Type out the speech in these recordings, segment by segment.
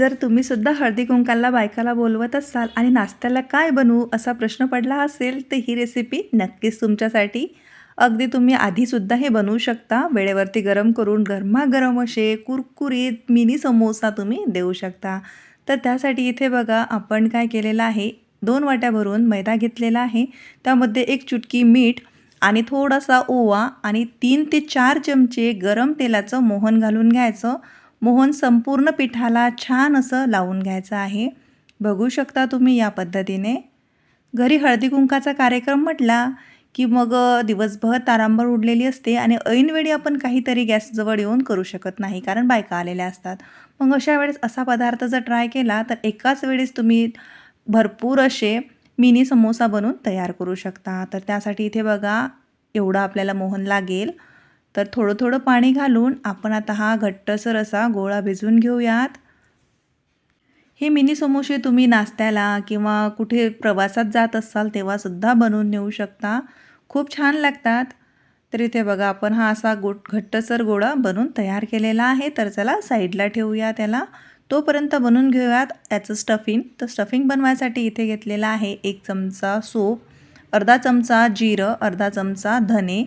जर तुम्ही सुद्धा हळदी कुंकाला बायकाला बोलवत असाल आणि नाश्त्याला काय बनवू असा प्रश्न पडला असेल तर ही रेसिपी नक्कीच तुमच्यासाठी. अगदी तुम्ही आधीसुद्धा हे बनवू शकता. वेळेवरती गरम करून गरमागरम असे कुरकुरीत मिनी समोसा तुम्ही देऊ शकता. तर त्यासाठी इथे बघा आपण काय केलेलं आहे? दोन वाट्या भरून मैदा घेतलेला आहे. त्यामध्ये एक चुटकी मीठ आणि थोडासा ओवा आणि तीन ते चार चमचे गरम तेलाचं मोहन घालून घ्यायचं. मोहन संपूर्ण पिठाला छान असं लावून घ्यायचं आहे. बघू शकता तुम्ही या पद्धतीने. घरी हळदी कुंकाचा कार्यक्रम म्हटला की मग दिवसभर तारांबर उडलेली असते आणि ऐनवेळी आपण काहीतरी गॅसजवळ येऊन करू शकत नाही कारण बायका आलेल्या असतात. मग अशा वेळेस असा पदार्थ जर ट्राय केला तर एकाच वेळेस तुम्ही भरपूर असे मिनी समोसा बनवून तयार करू शकता. तर त्यासाठी इथे बघा एवढं आपल्याला मोहन लागेल. तर थोडं थोडं पाणी घालून आपण आता हा घट्टसर असा गोळा भिजवून घेऊयात. हे मिनी समोसे तुम्ही नाश्त्याला किंवा कुठे प्रवासात जात असाल तेव्हासुद्धा बनवून नेऊ शकता. खूप छान लागतात. तर इथे बघा आपण हा असा गो घट्टसर गोळा बनवून तयार केलेला आहे. तर चला साईडला ठेवूया त्याला. तोपर्यंत बनवून घेऊयात याचं स्टफिंग तर स्टफिंग बनवायसाठी इथे घेतलेला आहे एक चमचा सोप अर्धा चमचा जिरं अर्धा चमचा धने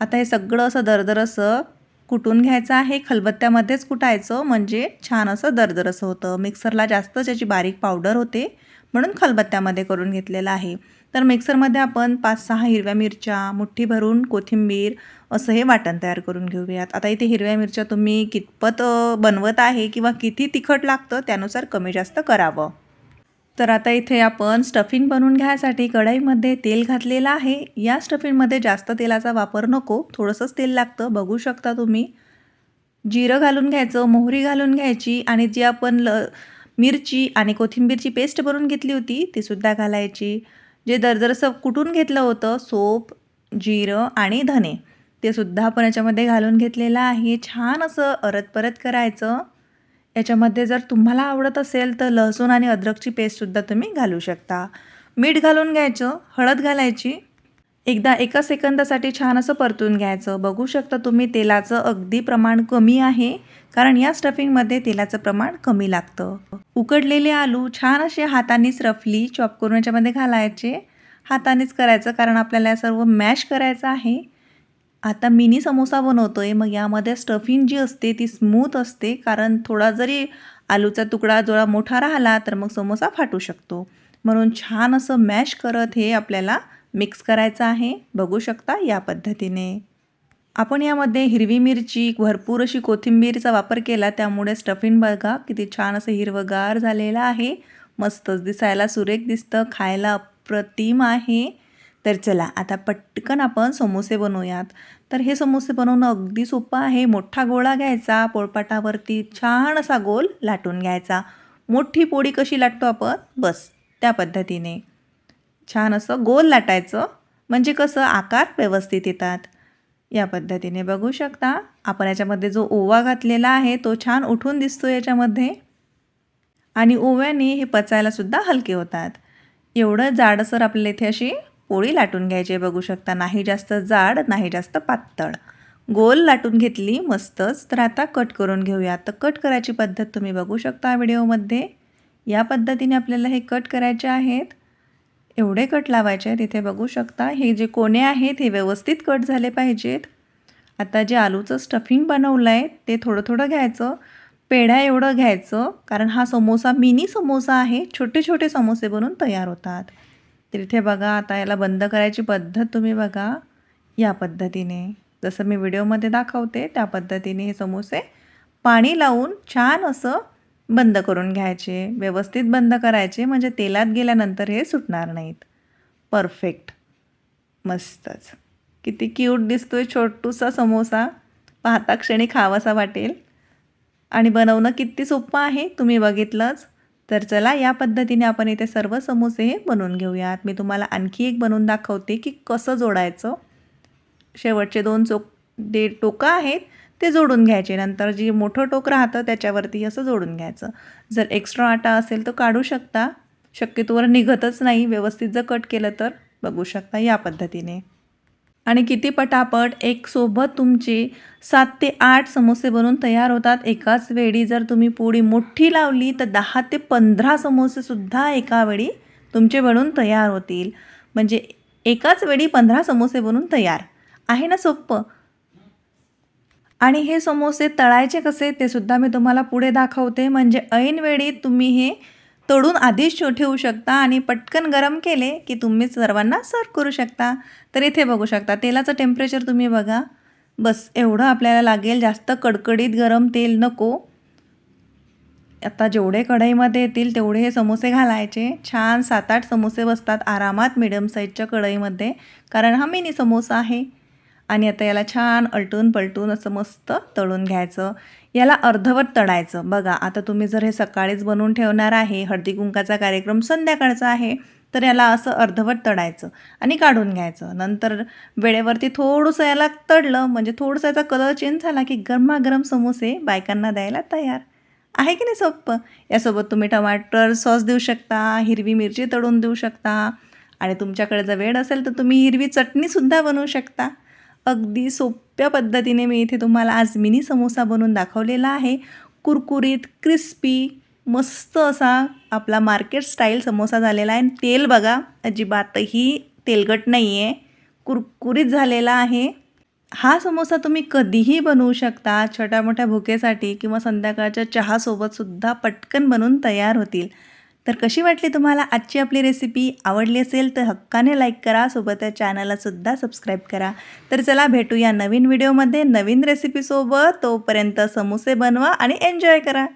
आता हे सगळं असं दरदर असं कुटून घ्यायचं आहे. खलबत्त्यामध्येच कुटायचं. म्हणजे छान असं दरदर असं होतं. मिक्सरला जास्त त्याची बारीक पावडर होते. म्हणून खलबत्त्यामध्ये करून घेतलेलं आहे. तर मिक्सरमध्ये आपण पाच सहा हिरव्या मिरच्या मुठ्ठी भरून कोथिंबीर असं हे वाटण तयार करून घेऊयात. आता इथे हिरव्या मिरच्या तुम्ही कितपत बनवत आहे किंवा किती तिखट लागतं त्यानुसार कमी जास्त करावं. तर आता इथे आपण स्टफिंग बनवून घ्यायसाठी कढईमध्ये तेल घातलेलं आहे. या स्टफिंगमध्ये जास्त तेलाचा वापर नको. थोडंसंच तेल लागतं. बघू शकता तुम्ही. जिरं घालून घ्यायचं मोहरी घालून घ्यायची आणि जी आपण ल मिरची आणि कोथिंबीरची पेस्ट बनवून घेतली होती तीसुद्धा घालायची. जे दरदरसं कुटून घेतलं होतं सोप जिरं आणि धने ते सुद्धा आपण याच्यामध्ये घालून घेतलेलं आहे. छान असं अरत परत करायचं. याच्यामध्ये जर तुम्हाला आवडत असेल तर लसूण आणि अद्रकची पेस्टसुद्धा तुम्ही घालू शकता. मीठ घालून घ्यायचं हळद घालायची. एकदा एका सेकंदासाठी छान असं परतून घ्यायचं. बघू शकता तुम्ही तेलाचं अगदी प्रमाण कमी आहे कारण या स्टफिंगमध्ये तेलाचं प्रमाण कमी लागतं. उकडलेले आलू छान असे हातानेच रफली चॉप करून याच्यामध्ये घालायचे. हातानेच करायचं कारण आपल्याला सर्व मॅश करायचं आहे. आता मिनी समोसा बनवतो आहे मग यामध्ये स्टफिंग जी असते ती स्मूथ असते कारण थोडा जरी आलूचा तुकडा जोडा मोठा राहिला तर मग समोसा फाटू शकतो. म्हणून छान असं मॅश करत हे आपल्याला मिक्स करायचं आहे. बघू शकता या पद्धतीने. आपण यामध्ये हिरवी मिरची भरपूर अशी कोथिंबीरचा वापर केला त्यामुळे स्टफिंग बघा किती छान असं हिरवगार झालेलं आहे. मस्तच दिसायला सुरेख दिसतं खायला अप्रतिम आहे. तर चला आता पटकन आपण समोसे बनवूयात. तर हे समोसे बनवणं अगदी सोपं आहे. मोठा गोळा घ्यायचा पोळपाटावरती छान असा गोल लाटून घ्यायचा. मोठी पोळी कशी लाटतो आपण? बस त्या पद्धतीने. छान असं गोल लाटायचं म्हणजे कसं? आकार व्यवस्थित येतात. या पद्धतीने बघू शकता. आपण याच्यामध्ये जो ओवा घातलेला आहे तो छान उठून दिसतो याच्यामध्ये. आणि ओव्याने हे पचायलासुद्धा हलके होतात. एवढं जाडसर आपल्याला इथे अशी पोळी लाटून घ्यायची बघू शकता. नाही जास्त जाड नाही जास्त पातळ. गोल लाटून घेतली मस्तच. तर आता कट करून घेऊया. तर कट करायची पद्धत तुम्ही बघू शकता व्हिडिओमध्ये. या पद्धतीने आपल्याला हे कट करायचे आहेत. एवढे कट लावायचे आहेत. इथे बघू शकता. हे जे कोणे आहेत हे व्यवस्थित कट झाले पाहिजेत. आता जे आलूचं स्टफिंग बनवलं आहे ते थोडं थोडं घ्यायचं. पेढ्या एवढं घ्यायचं. कारण हा समोसा मिनी समोसा आहे. छोटे छोटे समोसे बनवून तयार होतात. तर इथे बघा आता याला बंद करायची पद्धत तुम्ही बघा या पद्धतीने. जसं मी व्हिडिओमध्ये दाखवते त्या पद्धतीने हे समोसे पाणी लावून छान असं बंद करून घ्यायचे. व्यवस्थित बंद करायचे म्हणजे तेलात गेल्यानंतर हे सुटणार नाहीत. परफेक्ट. मस्तच. किती क्यूट दिसतो आहे छोटूसा समोसा. पाहता क्षणी खावासा वाटेल. आणि बनवणं किती सोपं आहे तुम्ही बघितलंच. तर चला या पद्धतीने आपण इथे सर्व समोसे हे बनवून घेऊयात. मी तुम्हाला आणखी एक बनवून दाखवते की कसं जोडायचं. शेवटचे दोन चोक जे टोकं आहेत ते जोडून घ्यायचे. नंतर जी मोठं टोक राहतं त्याच्यावरती असं जोडून घ्यायचं. जर एक्स्ट्रा आटा असेल तर काढू शकता. शक्यतोवर निघतच नाही. व्यवस्थित जर कट केलं तर बघू शकता या पद्धतीने. आणि किती पटापट एक सोबत तुमचे सात ते आठ समोसे बनून तयार होतात. एकाच वेळी जर तुम्ही पोळी मोठी लावली तर दहा ते पंधरा समोसेसुद्धा एका वेळी तुमचे बनवून तयार होतील. म्हणजे एकाच वेळी पंधरा समोसे बनून तयार. आहे ना सोपं आणि हे समोसे तळायचे कसे ते सुद्धा मी तुम्हाला पुढे दाखवते. म्हणजे ऐनवेळी तुम्ही हे तोडून आधीच ठेवू शकता आणि पटकन गरम केले की तुम्ही सर्वांना सर्व करू शकता. तर इथे बघू शकता तेलाचं टेम्परेचर तुम्ही बघा. बस एवढं आपल्याला लागेल जास्त कडकडीत गरम तेल नको. आता जेवढे कढईमध्ये येतील तेवढे हे समोसे घालायचे. छान सात आठ समोसे बसतात आरामात मिडियम साईजच्या कढईमध्ये कारण हा मिनी समोसा आहे. आणि आता याला छान अलटून पलटून असं मस्त तळून घ्यायचं. याला अर्धवट तळायचं. बघा आता तुम्ही जर हे सकाळीच बनवून ठेवणार आहे हळदी कुंकाचा कार्यक्रम संध्याकाळचा आहे तर याला असं अर्धवट तळायचं आणि काढून घ्यायचं. नंतर वेळेवरती थोडंसं याला तळलं म्हणजे थोडंसं याचा कलर चेंज झाला की गरमागरम समोसे बायकांना द्यायला तयार. आहे की नाही सोपं यासोबत तुम्ही टमाटर सॉस देऊ शकता हिरवी मिरची तळून देऊ शकता. आणि तुमच्याकडे जर वेळ असेल तर तुम्ही हिरवी चटणीसुद्धा बनवू शकता. अगदी सोप्या पद्धतीने मी इथे तुम्हाला आज मिनी समोसा बनवून दाखवलेला आहे. कुरकुरीत क्रिस्पी मस्त असा आपला मार्केट स्टाईल समोसा झालेला आहे. आणि तेल बघा अजिबातही तेलकट नाही आहे कुरकुरीत झालेला आहे. हा समोसा तुम्ही कधीही बनवू शकता. छोट्या मोठ्या भुकेसाठी किंवा संध्याकाळच्या चहासोबतसुद्धा पटकन बनवून तयार होतील. तर कशी वाटली तुम्हाला आजची आपली रेसिपी आवडली असेल तर हक्काने लाईक करा सोबत या चॅनललासुद्धा सबस्क्राईब करा. तर चला भेटूया नवीन व्हिडिओमध्ये नवीन रेसिपीसोबत तोपर्यंत समोसे बनवा आणि एन्जॉय करा.